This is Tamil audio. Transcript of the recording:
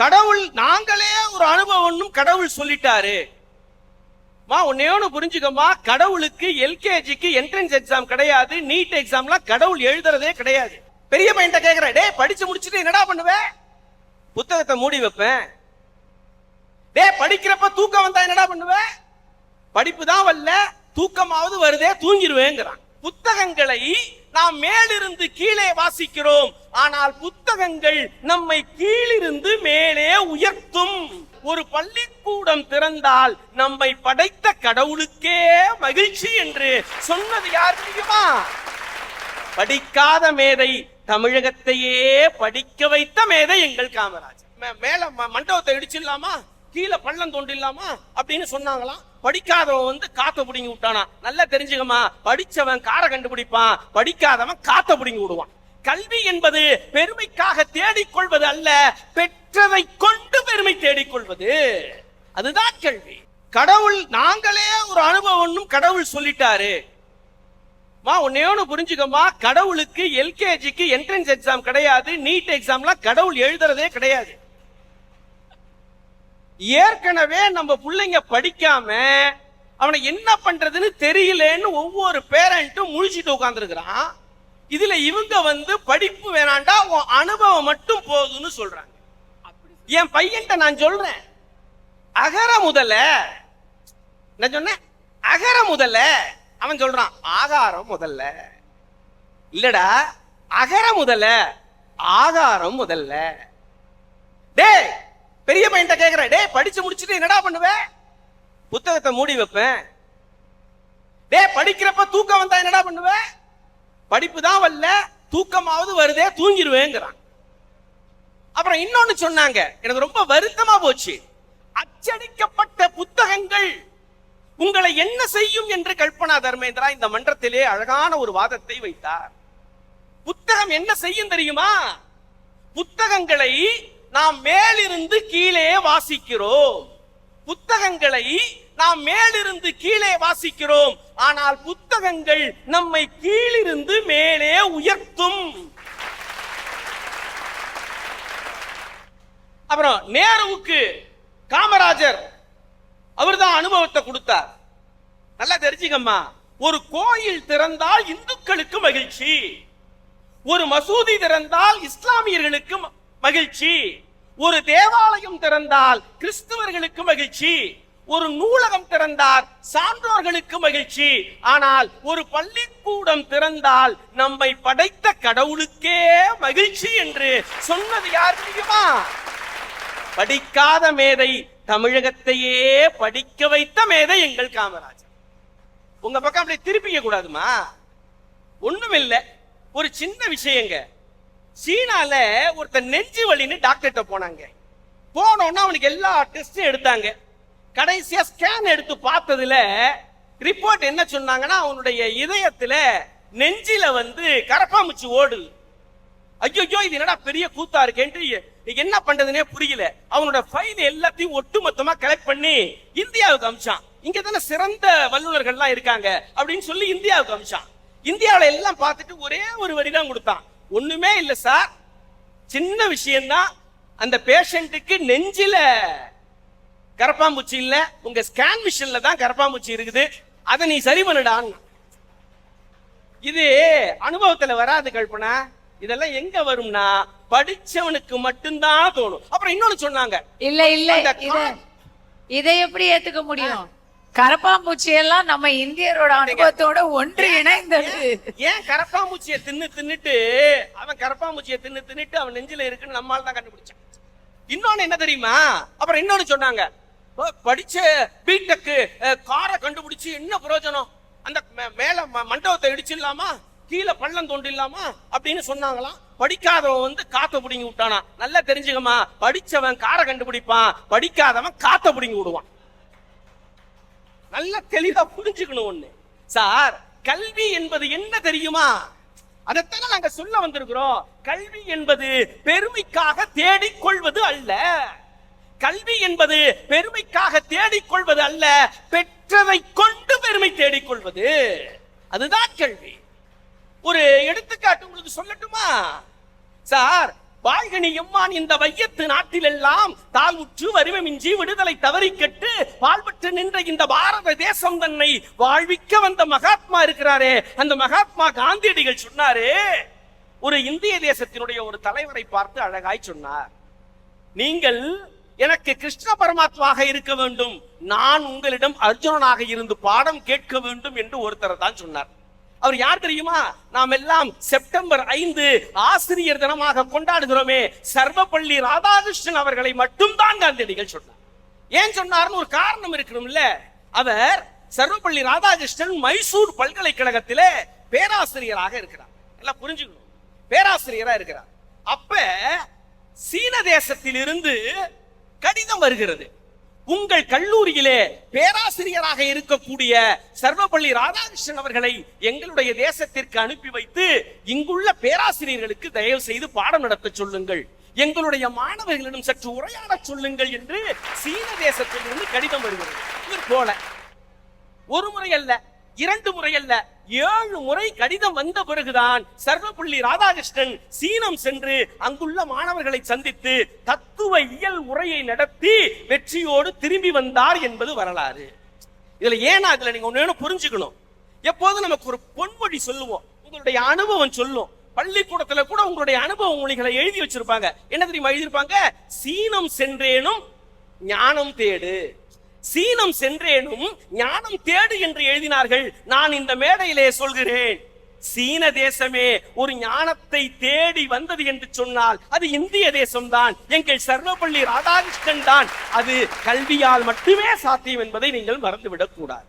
கடவுள் நாங்களே ஒரு அனுபவம்னு கடவுள் சொல்லிட்டாரு. மா ஒன்னு ஒண்ணு புரிஞ்சுக்கம்மா. கடவுளுக்கு எல்கேஜிக்கு என்ட்ரன்ஸ் எக்ஸாம் கிடையாது. நீட் எக்ஸாம்லாம் கடவுள் எழுதுறதே கிடையாது. பெரிய பையன் கேக்குறேன் டே படிச்சு முடிச்சுட்டு என்னடா பண்ணுவ? புத்தகத்தை மூடி வைப்பேன். டே படிக்கிறப்ப தூக்கம் வந்தா என்னடா பண்ணுவ? படிப்பு தான் வரல. தூக்கமாவது வருதே தூங்கிடுவேங்கிறான் புத்தகங்களை நாம் மேலிருந்து கீழே வாசிக்கிறோம். ஆனால் புத்தகங்கள் நம்மை கீழிருந்து மேலே உயர்த்தும். ஒரு பள்ளிக்கூடம் திறந்தால் நம்மை படைத்த கடவுளுக்கே மகிழ்ச்சி என்று சொன்னது யார் தெரியுமா? படிக்காத மேதை தமிழகத்தையே படிக்க வைத்த மேதை எங்கள் காமராஜ் மே- மேல மண்டபத்தை இடிச்சிடலாமா? கீழே பள்ளம் தோண்டிடலாமா? அப்படின்னு சொன்னாங்களாம். படிக்காதவன் வந்து காத்த பிடிங்கி விட்டானா? நல்லா தெரிஞ்சுக்கமா படிச்சவன் காரை கண்டுபிடிப்பான். படிக்காதவன் காத்த பிடிங்கி விடுவான். கல்வி என்பது பெருமைக்காக தேடிக்கொள்வது அல்ல பெற்றதை கொண்டு பெருமை தேடிக்கொள்வது. அதுதான் கல்வி கடவுள் நாங்களே ஒரு அனுபவம்னு கடவுள் சொல்லிட்டாரு. மா ஒன்னே புரிஞ்சுக்கம்மா. கடவுளுக்கு எல்கேஜிக்கு என்ட்ரன்ஸ் எக்ஸாம் கிடையாது நீட் எக்ஸாம்லாம் கடவுள் எழுதுறதே கிடையாது. ஏற்கனவே நம்ம பிள்ளைங்க படிக்காம அவனை என்ன பண்றதுன்னு தெரியலன்னு ஒவ்வொரு பேரண்ட்டும் முழிச்சிட்டு உட்காந்துருக்கிறான் இதுல இவங்க வந்து படிப்பு வேணாண்டா உன் அனுபவம் மட்டும் போதும்னு சொல்றாங்க. என் பையன்ட்ட நான் சொல்றேன். அகர முதல்ல நான் சொன்னேன்? அகர முதல்ல அவன் சொல்றான் ஆகாரம் முதல்ல. இல்லடா அகர முதல்ல ஆகாரம் முதல்ல. டேய் பெரிய பையன்கிட்ட கேக்குற டேய் படிச்சு முடிச்சுட்டு என்னடா பண்ணுவேன் புத்தகத்தை மூடி வைப்பேன். டேய் படிக்கிறப்ப தூக்கம் வந்தா என்னடா பண்ணுவேன் படிப்பு தான் வரல தூக்கமாவது வருதே தூங்கிடுவேங்கிறான் அப்புறம் இன்னொன்னு சொன்னாங்க. எனக்கு ரொம்ப வருத்தமா போச்சு. அச்சடிக்கப்பட்ட புத்தகங்கள் உங்களை என்ன செய்யும் என்று கல்பனா தர்மேந்திரா இந்த மன்றத்திலே அழகான ஒரு வாதத்தை வைத்தார். புத்தகம் என்ன செய்யும் தெரியுமா? புத்தகங்களை நாம் மேலிருந்து கீழே வாசிக்கிறோம். புத்தகங்களை நாம் மேலிருந்து கீழே வாசிக்கிறோம். ஆனால் புத்தகங்கள் நம்மை கீழிருந்து மேலே உயர்த்தும். அப்புறம் நேருவுக்கு காமராஜர் அவர் தான் அனுபவத்தை கொடுத்தார். நல்லா தெரிஞ்சுக்கம்மா. ஒரு கோயில் திறந்தால் இந்துக்களுக்கு மகிழ்ச்சி. ஒரு மசூதி திறந்தால் இஸ்லாமியர்களுக்கு மகிழ்ச்சி. ஒரு தேவாலயம் திறந்தால் கிறிஸ்தவர்களுக்கு மகிழ்ச்சி. ஒரு நூலகம் திறந்தார் சான்றோர்களுக்கு மகிழ்ச்சி. ஆனால் ஒரு பள்ளிக்கூடம் திறந்தால் நம்மை படைத்த கடவுளுக்கே மகிழ்ச்சி என்று சொன்னது யார் தெரியுமா? படிக்காத மேதை தமிழகத்தையே படிக்க வைத்த மேதை எங்கள் காமராஜர். உங்க பக்கம் அப்படி திருப்பிக்க கூடாதுமா? ஒண்ணுமில்ல. ஒரு சின்ன விஷயங்க. சீனால ஒருத்தன் நெஞ்சு வலின்னு டாக்டர்கிட்ட போனாங்க. போனோன்னா அவனுக்கு எல்லா டெஸ்டும் எடுத்தாங்க. கடைசியா ஸ்கேன் எடுத்து பார்த்ததுல ரிப்போர்ட் என்ன சொன்னாங்கன்னா அவனுடைய இதயத்துல நெஞ்சில வந்து கரப்பாம்பூச்சி ஓடுது. ஐயோ இது என்னடா பெரிய கூத்தா இருக்கேன்ட்டு என்ன பண்றதுனே புரியல. அவனோட ஃபைல் எல்லாத்தையும் ஒட்டுமொத்தமா கலெக்ட் பண்ணி இந்தியாவுக்கு அமிச்சான். இங்க தானே சிறந்த வல்லுநர்கள்லாம் இருக்காங்க அப்படின்னு சொல்லி இந்தியாவுக்கு அமிச்சான். இந்தியாவில எல்லாம் பார்த்துட்டு ஒரே ஒரு வரி தான் கொடுத்தான். ஒண்ணுமே இல்லை சார். சின்ன விஷயம்தான். அந்த பேஷண்ட்டுக்கு நெஞ்சில கரப்பாம்பூச்சி இல்ல. உங்க ஸ்கேன் மிஷின்ல தான் கரப்பாம்பூச்சி இருக்குது. அதை நீ சரி பண்ணுடான்னு. இது அனுபவத்துல வராது கல்பனா. இதெல்லாம் எங்க வரும்னா படிச்சவனுக்கு மட்டும்தான் தோணும். அப்புறம் இன்னொன்னு சொன்னாங்க. இல்ல இல்ல. இத எப்படி ஏத்துக்க முடியும்? கரப்பாம்பூச்சி எல்லாம் நம்ம இந்தியரோட அனுபவத்தோட ஒன்று இணைந்தது. ஏன் கரப்பாம்பூச்சியை தின்னு தின்னுட்டு அவன் கரப்பாம்பூச்சியை தின்னு தின்னுட்டு அவன் நெஞ்சில இருக்குன்னு நம்மால தான் கண்டுபிடிச்சான். இன்னொன்னு என்ன தெரியுமா? அப்புறம் இன்னொன்னு சொன்னாங்க. படிச்ச பிடெக் காரை கண்டுபிடிச்சு என்ன பிரயோஜனம்? அந்த மே- மேல ம- மண்டபத்தை இடிச்சிடலாமா? கீழே பள்ளம் தோண்டிடலாமா? அப்படின்னு சொன்னாங்களாம். படிக்காதவன் வந்து காத்த பிடிங்கி விட்டானா? நல்லா தெரிஞ்சுக்கமா படிச்சவன் காரை கண்டுபிடிப்பான். படிக்காதவன் காத்த பிடிங்கி விடுவான். நல்ல தெளிவா புரிஞ்சுக்கணும் ஒண்ணு. சார் கல்வி என்பது என்ன தெரியுமா? அதைத்தானே நாங்க சொல்ல வந்திருக்கிறோம். கல்வி என்பது பெருமைக்காக தேடிக்கொள்வது அல்ல. கல்வி என்பது பெருமைக்காக தேடிக்கொள்வது அல்ல பெற்றதை கொண்டு பெருமை தேடிக்கொள்வது. அதுதான் கல்வி. ஒரு எடுத்துக்காட்டு உங்களுக்கு சொல்லட்டுமா? சார் வாழ்கனி எம்மான் இந்த வையத்து நாட்டிலெல்லாம் தாழ்வுற்று வறுமைமின்றி விடுதலை தவறிக்கட்டு வாழ்வற்று நின்ற இந்த பாரத தேசம் தன்னை வாழ்விக்க வந்த மகாத்மா இருக்கிறாரே. அந்த மகாத்மா காந்தியடிகள் சொன்னாரு ஒரு இந்திய தேசத்தினுடைய ஒரு தலைவரை பார்த்து அழகாய் சொன்னார். நீங்கள் எனக்கு கிருஷ்ண பரமாத்மாக இருக்க வேண்டும். நான் உங்களிடம் அர்ஜுனனாக இருந்து பாடம் கேட்க வேண்டும் என்று ஒருத்தர் தான் சொன்னார். அவர் யார் தெரியுமா? நாம் எல்லாம் செப்டம்பர் ஐந்து ஆசிரியர் தினமாக கொண்டாடுகிறோமே சர்வப்பள்ளி ராதாகிருஷ்ணன் அவர்களை மட்டும்தான் காந்தியடிகள் சொன்னார். ஏன் சொன்னார்னு ஒரு காரணம் இருக்கணும்ல. அவர் சர்வப்பள்ளி ராதாகிருஷ்ணன் மைசூர் பல்கலைக்கழகத்திலே பேராசிரியராக இருக்கிறார். நல்லா புரிஞ்சுக்கணும். பேராசிரியரா இருக்கிறார். அப்ப சீன தேசத்தில் இருந்து கடிதம் வருகிறது. உங்கள் கல்லூரியிலே பேராசிரியராக இருக்கக்கூடிய சர்வப்பள்ளி ராதாகிருஷ்ணன் அவர்களை எங்களுடைய தேசத்திற்கு அனுப்பி வைத்து இங்குள்ள பேராசிரியர்களுக்கு தயவு செய்து பாடம் நடத்த சொல்லுங்கள். எங்களுடைய மாணவர்களிடம் சற்று உரையாடச் சொல்லுங்கள் என்று சீன தேசத்தில் இருந்து கடிதம் வருகிறது. இவர் போல. ஒரு முறை அல்ல. இரண்டு முறை அல்ல ஏழு முறை கடிதம் வந்த பிறகுதான் சர்வபுள்ளி ராதாகிருஷ்ணன் சீனம் சென்று அங்குள்ள மாணவர்களை சந்தித்து தத்துவ இயல் உரையை நடத்தி வெற்றியோடு திரும்பி வந்தார் என்பது வரலாறு. இதுல ஏன்னா இதுல நீங்க ஒன்னு புரிஞ்சுக்கணும். எப்போதும் நமக்கு ஒரு பொன்மொழி சொல்லுவோம். உங்களுடைய அனுபவம் சொல்லும். பள்ளிக்கூடத்துல கூட உங்களுடைய அனுபவ மொழிகளை எழுதி வச்சிருப்பாங்க. என்ன தெரியுமா எழுதியிருப்பாங்க? சீனம் சென்றேனும் ஞானம் தேடு. சீனம் சென்றேனும் ஞானம் தேடு என்று எழுதினார்கள். நான் இந்த மேடையிலே சொல்கிறேன். சீன தேசமே ஒரு ஞானத்தை தேடி வந்தது என்று சொன்னால் அது இந்திய தேசம்தான். எங்கள் சர்வப்பள்ளி ராதாகிருஷ்ணன் தான் அது கல்வியால் மட்டுமே சாத்தியம் என்பதை நீங்கள் மறந்துவிடக் கூடாது